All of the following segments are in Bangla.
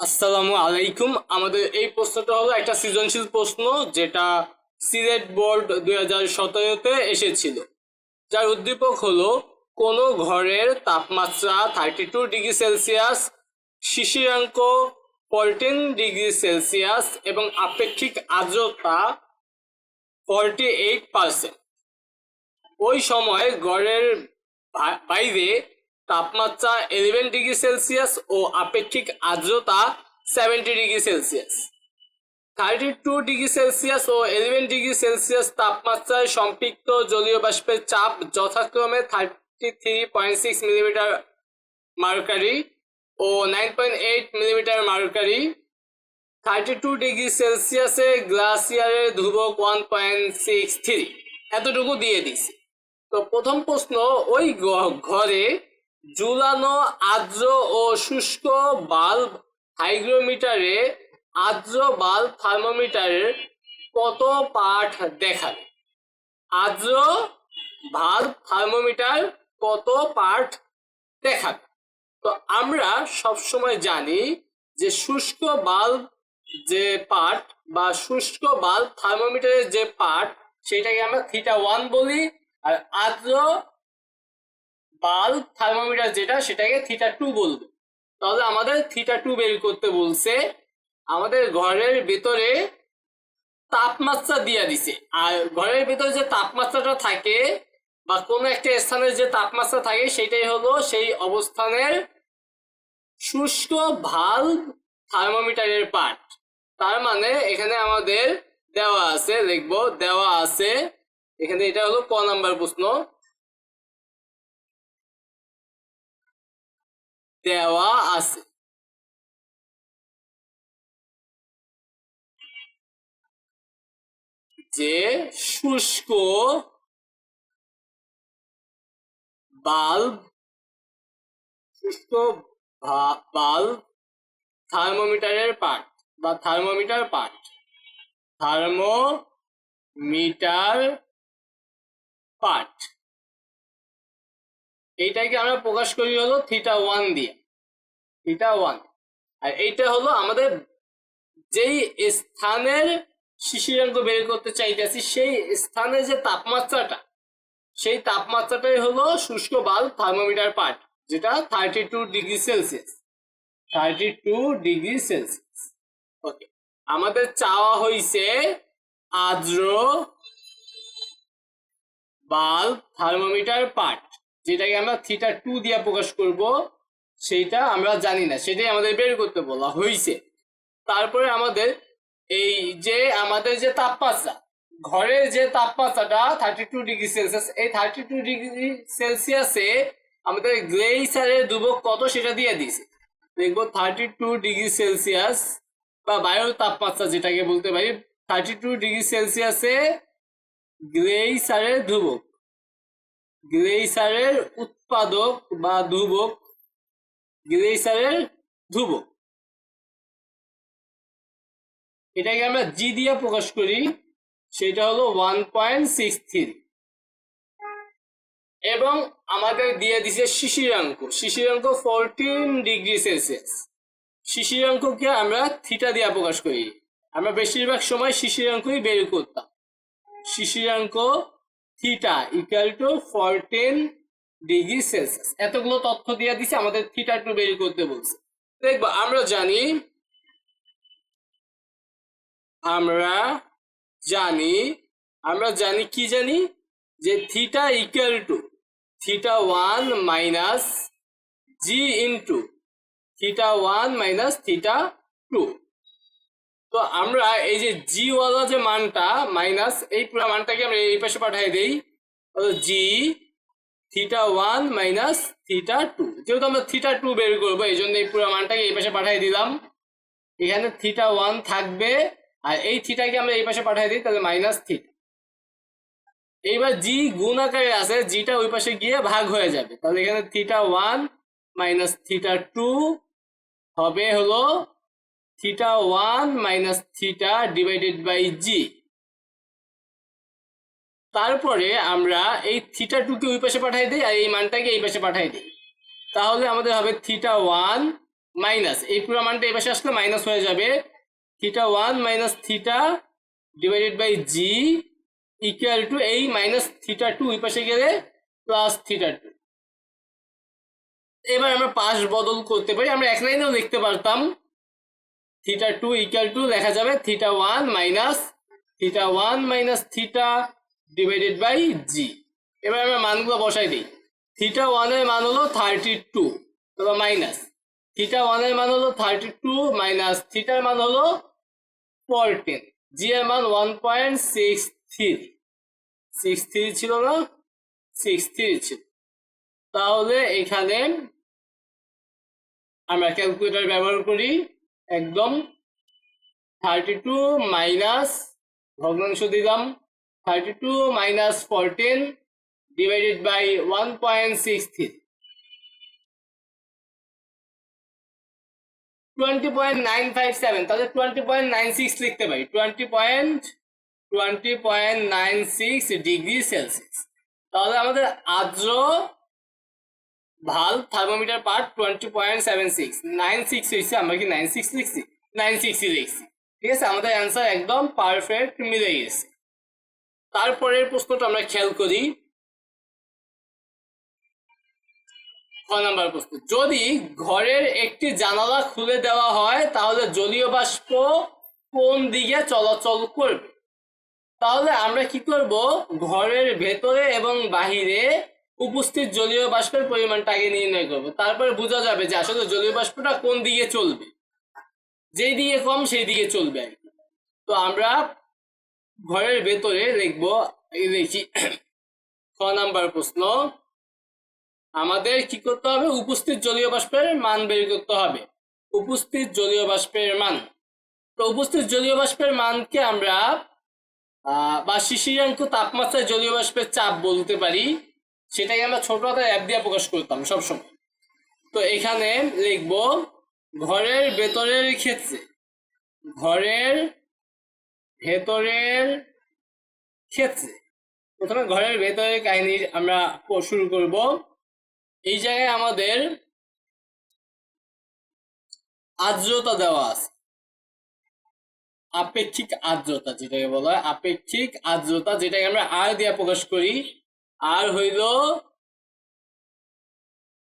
আসসালামু আলাইকুম। আমাদের এই প্রশ্নটা হলো একটা সৃজনশীল প্রশ্ন যেটা সিলেট বোর্ড দুই হাজার সতেরোতে এসেছিল। যার উদ্দীপক হলো, কোনো ঘরের তাপমাত্রা থার্টি টু ডিগ্রি সেলসিয়াস, শিশিরাঙ্ক ফোরটিন ডিগ্রি সেলসিয়াস এবং আপেক্ষিক আর্দ্রতা ফর্টি এইট পার্সেন্ট ওই সময় গড়ের বাইরে তাপমাত্রা ইলেভেন ডিগ্রি সেলসিয়াস ও আপেক্ষিক আর্দ্রতা seventy degree Celsius thirty two degree Celsius ও ইলেভেন ডিগ্রি সেলসিয়াস তাপমাত্রায় সম্পৃক্ত জলীয় বাষ্পের চাপ যথাক্রমে thirty three point six millimetre mercury ও nine point eight millimetre mercury thirty two degree সেলসিয়াসে গ্লাসিয়ারের ধ্রুবক ওয়ান পয়েন্ট সিক্স থ্রি এতটুকু দিয়ে দিছি। তো প্রথম প্রশ্ন, ওই ঘরে ঝুলানো আর্দ্র ও শুষ্ক বাল্ব হাইগ্রোমিটারে, আর্দ্র বাল্ব থার্মোমিটারের কত পাঠ দেখাবে? আর্দ্র বাল্ব থার্মোমিটার কত পাঠ দেখাবে? তো আমরা সবসময় জানি যে শুষ্ক বাল্ব যে পার্ট বা শুষ্ক বাল্ব থার্মোমিটারের যে পার্ট সেটাকে আমরা থিটা ওয়ান বলি। আর আর্দ্র বাল্ব থার্মোমিটার যেটা, সেটাকে থিটা টু বলব। তাহলে আমাদের থিটা টু বের করতে বলছে, আমাদের ঘরের ভেতরে তাপমাত্রা দিয়ে দিছে। আর ঘরের ভেতরে যে তাপমাত্রাটা থাকে, বা কোনো একটা স্থানের যে তাপমাত্রা থাকে, সেটাই হলো সেই অবস্থানের শুষ্ক ভালো থার্মোমিটারের পার্ট। তার মানে এখানে আমাদের দেওয়া আছে লিখব দেওয়া আছে। এখানে এটা হলো ক নাম্বার প্রশ্ন। দেওয়া আছে। যে শুষ্ক বাল্ব শুষ্ক বাল্ব থার্মোমিটারের পার্ট বা থার্মোমিটার পার্ট। Thermometer part. এইটাকে আমরা প্রকাশ করি হলো থিটা ওয়ান দিয়ে। থিটা ওয়ান আর এইটা হলো আমাদের যেই স্থানের শিশিরাঙ্ক বের করতে চাইতেছি, সেই স্থানে যে তাপমাত্রাটা, সেই তাপমাত্রাটাই হলো শুষ্ক বাল্ব থার্মোমিটার পার্ট যেটা thirty two degree Celsius thirty two degree Celsius okay আমাদের চাওয়া হইছে আর্দ্র বাল্ব থার্মোমিটার পার্ট যেটাকে আমরা থিটা টু দিয়ে প্রকাশ করব, সেইটা আমরা জানি না। সেটাই আমাদের বের করতে বলা হয়েছে তারপরে আমাদের এই যে আমাদের যে তাপমাত্রা, ঘরের যে তাপমাত্রাটা থার্টি টু ডিগ্রি সেলসিয়াস এই থার্টি টু ডিগ্রি সেলসিয়াসে আমাদের গ্লেইসারের দুবক কত সেটা দিয়ে দিয়েছে। দেখব থার্টি টু ডিগ্রি সেলসিয়াস বা বায়ুর তাপমাত্রা যেটাকে বলতে পারি থার্টি টু ডিগ্রি সেলসিয়াসে গ্লেইসারের ধ্রুবক। গ্লেইসারের উৎপাদক বা ধ্রুবক, গ্লেইসারের ধ্রুবক। এটাকে আমরা জি দিয়ে প্রকাশ করি, সেটা হলো ওয়ান পয়েন্ট সিক্স থ্রি এবং আমাদের দিয়ে দিছে শিশিরাঙ্ক শিশিরাঙ্ক ফোরটিন ডিগ্রি সেলসিয়াস শিশিরাঙ্ককে আমরা থিটা দিয়ে প্রকাশ করি। আমরা বেশিরভাগ সময় শিশিরাঙ্কই বের করতাম। শিশিরাঙ্ক theta equal to fourteen degree Celsius এতগুলো তথ্য দিয়ে দিছে, আমাদের থিটা একটু বের করতে বলছে। দেখব, আমরা জানি আমরা জানি আমরা জানি কি জানি? যে theta equal to theta one minus G into theta one minus theta two তো আমরা এই যে জি ওয়ালা যে মানটা মাইনাস এই পুরো মানটাকে আমরা এই পাশে পাঠিয়ে দেই। G theta one minus theta two যেহেতু আমরা থিটা টু বের করব, এই জন্য এই পুরো মানটাকে এই পাশে পাঠিয়ে দিলাম। এখানে থিটা ওয়ান থাকবে, আর এই থিটাকে আমরা এই পাশে পাঠিয়ে দিই, তাহলে মাইনাস থিটা এইবার জি গুণ আকারে আছে জিটা ওই পাশে গিয়ে ভাগ হয়ে যাবে। তাহলে এখানে theta one minus theta two হবে হলো theta one minus theta divided by G তারপরে আমরা এই থিটা টুকে ওই পাশে পাঠাই দিই আর এই মানটাকে এই পাশে পাঠাই দিই। তাহলে আমাদের হবে থিটা ওয়ান মাইনাস এই পুরো মানটা এই পাশে আসলে মাইনাস হয়ে যাবে। Theta one minus theta divided by G equal to এই মাইনাস থিটা টু ওই পাশে গেলে প্লাস থিটা টু এবার আমরা পাশ বদল করতে পারি, আমরা এক লাইনেও লিখতে পারতাম। থিটা টু ইকুয়াল টু লেখা যাবে theta one minus theta one minus theta divided by G এবার আমরা মানগুলো বসাই দিই। থিটা ওয়ানের মান হলো থার্টি টু মাইনাস থিটা ওয়ানের মান হলো থার্টি টু মাইনাস থিটার মান হলো ফোরটিন জি এর মান one point six three six three ছিল না সিক্স থ্রি ছিল। তাহলে এখানে আমরা ক্যালকুলেটর ব্যবহার করি। একদম থার্টি টু মাইনাস ভগ্নাংশ দিলাম thirty two minus fourteen divided by one point six three twenty point nine five seven তাহলে টোয়েন্টি পয়েন্ট নাইন সিক্স লিখতে পারি twenty point twenty point nine six degree Celsius তাহলে আমাদের আর্দ্র ভালো thermometer part twenty point seven six nine six হয়েছে আমরা কি নাইন সিক্স লিখছি? নাইন সিক্সই লিখছি। ঠিক আছে, আমাদের অ্যান্সার একদম পারফেক্ট মিলে গেছে। তারপরের প্রশ্নটা আমরা খেয়াল করি। খ নাম্বার প্রশ্ন। যদি ঘরের একটি জানালা খুলে দেওয়া হয়, তাহলে জলীয় বাষ্প কোন দিকে চলাচল করবে? তাহলে আমরা কি করব? ঘরের ভেতরে এবং বাহিরে উপস্থিত জলীয় বাষ্পের পরিমাণটা আগে নির্ণয় করব। তারপরে বোঝা যাবে যে আসলে জলীয় বাষ্পটা কোন দিকে চলবে। যেই দিকে কম, সেই দিকে চলবে আর কি। তো আমরা ঘরের ভেতরে লিখব দেখি ছ নাম্বার প্রশ্ন, আমাদের কি করতে হবে? উপস্থিত জলীয় বাষ্পের মান বের করতে হবে। উপস্থিত জলীয় বাষ্পের মান। তো উপস্থিত জলীয় বাষ্পের মানকে আমরা বা শিশিরাঙ্ক তাপমাত্রায় জলীয় বাষ্পের চাপ বলতে পারি। সেটাকে আমরা ছোট হাতের অ্যাপ দিয়ে প্রকাশ করতাম সবসময়। তো এখানে লিখব, ঘরের ভেতরের ক্ষেত্রে, ঘরের ভেতরের ক্ষেত্রে। প্রথমে ঘরের ভেতরের কাহিনী আমরা শুরু করব। এই জায়গায় আমাদের আর্দ্রতা দেওয়া আছে। আপেক্ষিক আর্দ্রতা যেটাকে বলা হয়, আপেক্ষিক আর্দ্রতা যেটাকে আমরা আর দিয়ে প্রকাশ করি আর হইল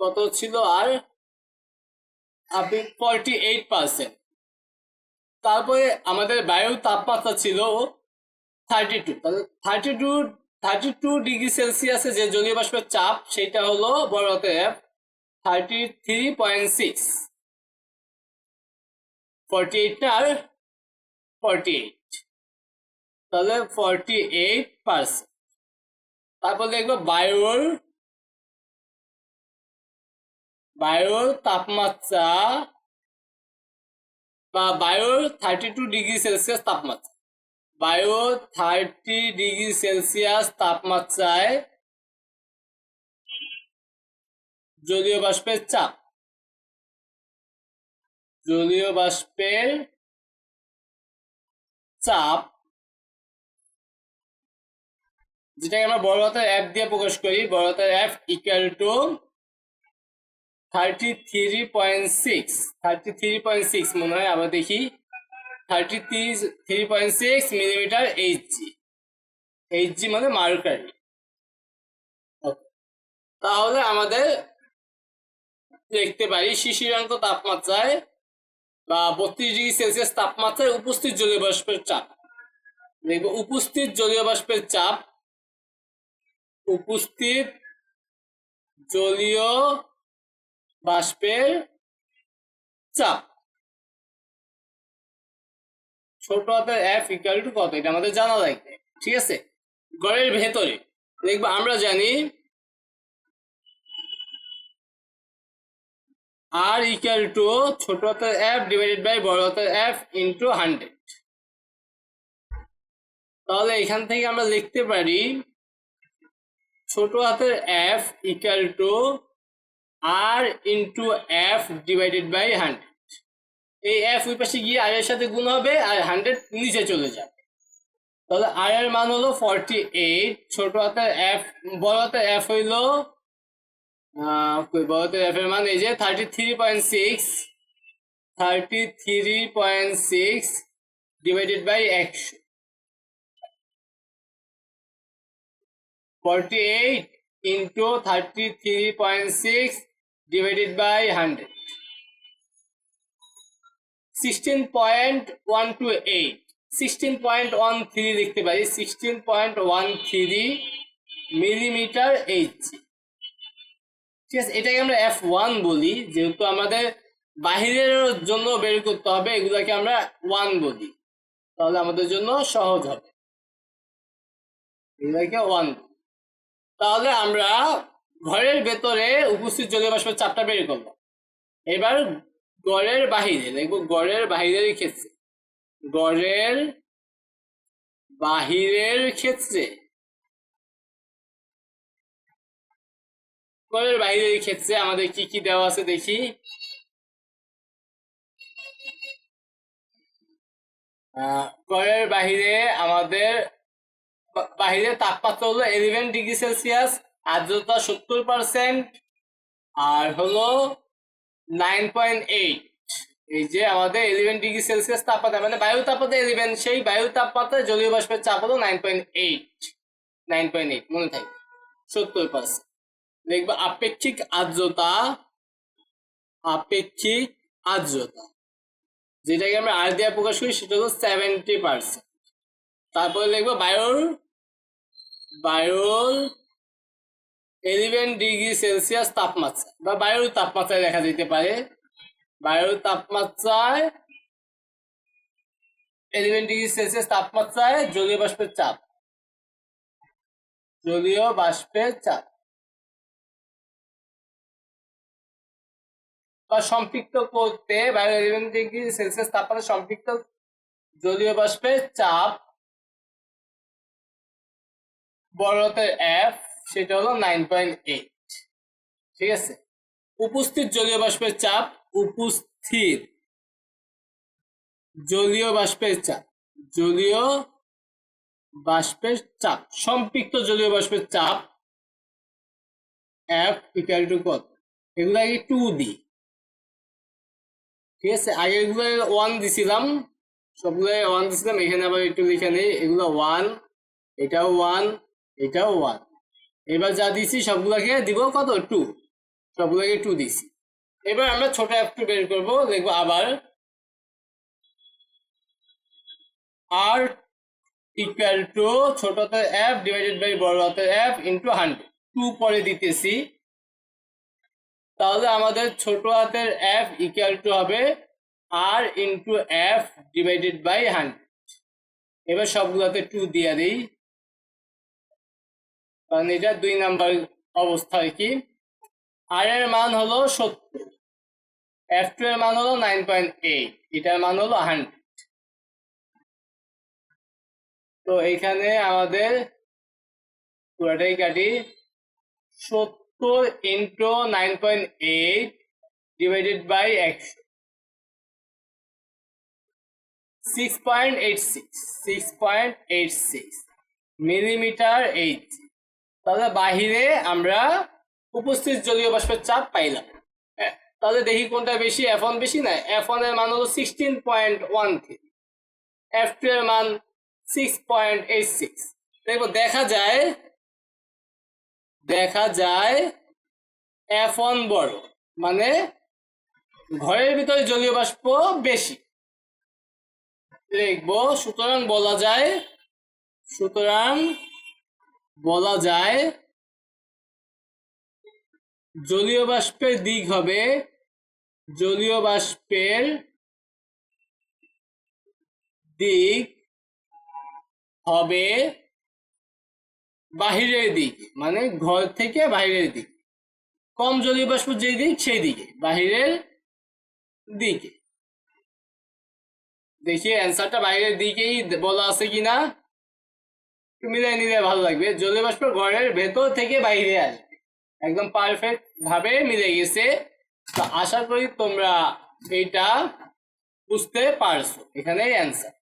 কত ছিল আর? ফর্টি এইট পার্সেন্ট তারপরে আমাদের বায়ুর তাপমাত্রা ছিল thirty two thirty two thirty two degree সেলসিয়াসে যে জলীয় বাষ্পের চাপ, সেটা হলো বড় হাতের thirty three point six forty eight আর ফর্টি এইট তাহলে ফর্টি এইট পার্সেন্ট তারপর দেখব বায়ুর বায়ুর তাপমাত্রা বা বায়ুর থার্টি টু ডিগ্রি সেলসিয়াস তাপমাত্রা। বায়ু থার্টি ডিগ্রি সেলসিয়াস তাপমাত্রায় জলীয় বাষ্পের চাপ। জলীয় বাষ্পের চাপ যেটাকে আমরা বড় হাতের দিয়ে প্রকাশ করি, বড় হাতের equal to thirty three point six thirty three point six মনে হয় আবার দেখি। Thirty three point six millimetre H G H G মানে মার্কারি তাহলে আমাদের দেখতে পারি শিশিরাঙ্ক তাপমাত্রায় বা বত্রিশ ডিগ্রি সেলসিয়াস তাপমাত্রায় উপস্থিত জলীয় বাষ্পের চাপ। দেখব উপস্থিত জলীয় বাষ্পের চাপ উপস্থিত জলীয় বাষ্পের চাপ। ছোট হাতের এফ ইকুয়াল টু কত? এটা আমাদের জানা লাগবে, ঠিক আছে? ঘরের ভেতরে, দেখব আমরা জানি আর ইকুয়াল টু ছোট হাতের এফ ডিভাইডেড বাই বড় হাতের এফ ইন্টু হান্ড্রেড তাহলে এখান থেকে আমরা লিখতে পারি ছোট হাতের F equal to R into F divided by hundred এই এফ ওই পাশে গিয়ে আর এর সাথে গুণ হবে আর হান্ড্রেড নিচে চলে যাবে। তাহলে আর এর মান হলো ফর্টি এইট ছোট হাতের এফ বড় হাতের এফ হইল বড় হাতের এফ এর মান এই যে thirty three point six thirty three point six divided by একশো। 48 into 33.6 divided by 100. 16.128 16.13 দেখতে পাই 16.13 মিলিমিটার এইচ ঠিক আছে, এটাকে আমরা এফ ওয়ান বলি, যেহেতু আমাদের বাহিরের জন্য বের করতে হবে, এগুলাকে আমরা ওয়ান বলি। তাহলে আমাদের জন্য সহজ হবে। এগুলাকে ওয়ান বলি। তাহলে আমরা ঘরের ভেতরে উপস্থিত জলীয় বাষ্পের চাপটা বের করলাম এবার গড়ের বাহিরে, দেখব গড়ের বাহিরের ক্ষেত্রে, গড়ের বাহিরের ক্ষেত্রে, গড়ের বাহিরের ক্ষেত্রে আমাদের কি কি দেওয়া আছে দেখি। গড়ের বাহিরে আমাদের বাহিরে তাপমাত্রা হলো ইলেভেন ডিগ্রি সেলসিয়াস আর্দ্রতা সত্তর পার্সেন্ট আর হলো নাইন পয়েন্ট এইট এই যে আমাদের ইলেভেন ডিগ্রি সেলসিয়াস তাপমাত্রা মানে বায়ু তাপমাত্রা ইলেভেন সেই বায়ু তাপমাত্রা জলীয় বাষ্পের চাপ হলো nine point eight nine point eight মনে থাকে সত্তর পার্সেন্ট দেখব আপেক্ষিক আর্দ্রতা আপেক্ষিক আর্দ্রতা। যেটাকে আমরা আর দিয়ে প্রকাশ করি, সেটা হলো সেভেন্টি পার্সেন্ট তারপরে লিখব বায়ুর বায়ুর এলিভেন ডিগ্রি সেলসিয়াস তাপমাত্রা বা বায়ুর তাপমাত্রায় দেখা যেতে পারে। বায়ুর তাপমাত্রায় এলিভেন ডিগ্রি সেলসিয়াস তাপমাত্রায় জলীয় বাষ্পের চাপ। জলীয় বাষ্পের চাপ। বা সম্পৃক্ত করতে বায়ু এলিভেন ডিগ্রি সেলসিয়াস তাপমাত্রা সম্পৃক্ত জলীয় বাষ্পের চাপ বড়তের এফ সেটা হলো নাইন পয়েন্ট এইট ঠিক আছে? উপস্থিত জলীয় বাষ্পের চাপ, উপস্থিত জলীয় বাষ্পের চাপ, জলীয় বাষ্পের চাপ, সম্পৃক্ত জলীয় বাষ্পের চাপ এফ ইকুয়াল টু কত? এগুলো আগে টু দিই। ঠিক আছে? আগে এগুলো ওয়ান দিছিলাম, সবগুলো ওয়ান দিছিলাম, এখানে আবার একটু লিখে নেই। এগুলো ওয়ান এটাও ওয়ান এটাও ওয়ান এবার যা দিছি সবগুলোকে দিব কত? টু সবগুলোকে টু দিছি। এবার আমরা ছোট এফ বের করব, দেখব আবার আর ইকুয়াল টু ছোটতে এফ ডিভাইডেড বাই বড় হাতের এফ ইন্টু হান্ড্রেড টু পরে দিতেছি। তাহলে আমাদের ছোট হাতের এফ ইকুয়াল টু হবে R into F divided by hundred এবার সবগুলোতে টু দিয়ে দিই। কারণ এটা দুই নাম্বার অবস্থা আর কি। আর এর মান হলো সত্তর। এফ টু এর মান হলো নাইন পয়েন্ট এইট এটার মান হলো হান্ড্রেড তো এখানে আমাদের পুরাটাই কাটি। সত্তর into nine point eight divided by একশো six point eight six six point eight six millimetre eight তাহলে বাহিরে আমরা উপস্থিত জলীয় বাষ্পের চাপ পাইলাম। হ্যাঁ, তাহলে দেখি কোনটা বেশি এফ ওয়ান বেশি না? এফ ওয়ানের মান হলো sixteen point one three F two এর মান সিক্স পয়েন্ট এইট সিক্স দেখব দেখা যায় দেখা যায় এফ ওয়ান বড় মানে ঘরের ভিতরে জলীয় বাষ্প বেশি। লিখব সুতরাং বলা যায় সুতরাং বলা যায়, জলীয় বাষ্পের দিক হবে, জলীয় বাষ্পের দিক হবে বাহিরের দিকে মানে ঘর থেকে বাইরের দিক। কম জলীয় বাষ্প যেই দিক, সেই দিকে, বাহিরের দিকে। দেখি অ্যান্সারটা বাইরের দিকেই বলা আছে কিনা। মিলাই নিলে ভালো লাগবে। জলীয় বাষ্প ঘরের ভেতর থেকে বাইরে আসবে। একদম পারফেক্ট ভাবে মিলে গেছে। তো আশা করি তোমরা এইটা বুঝতে পারছ। এখানেই অ্যান্সার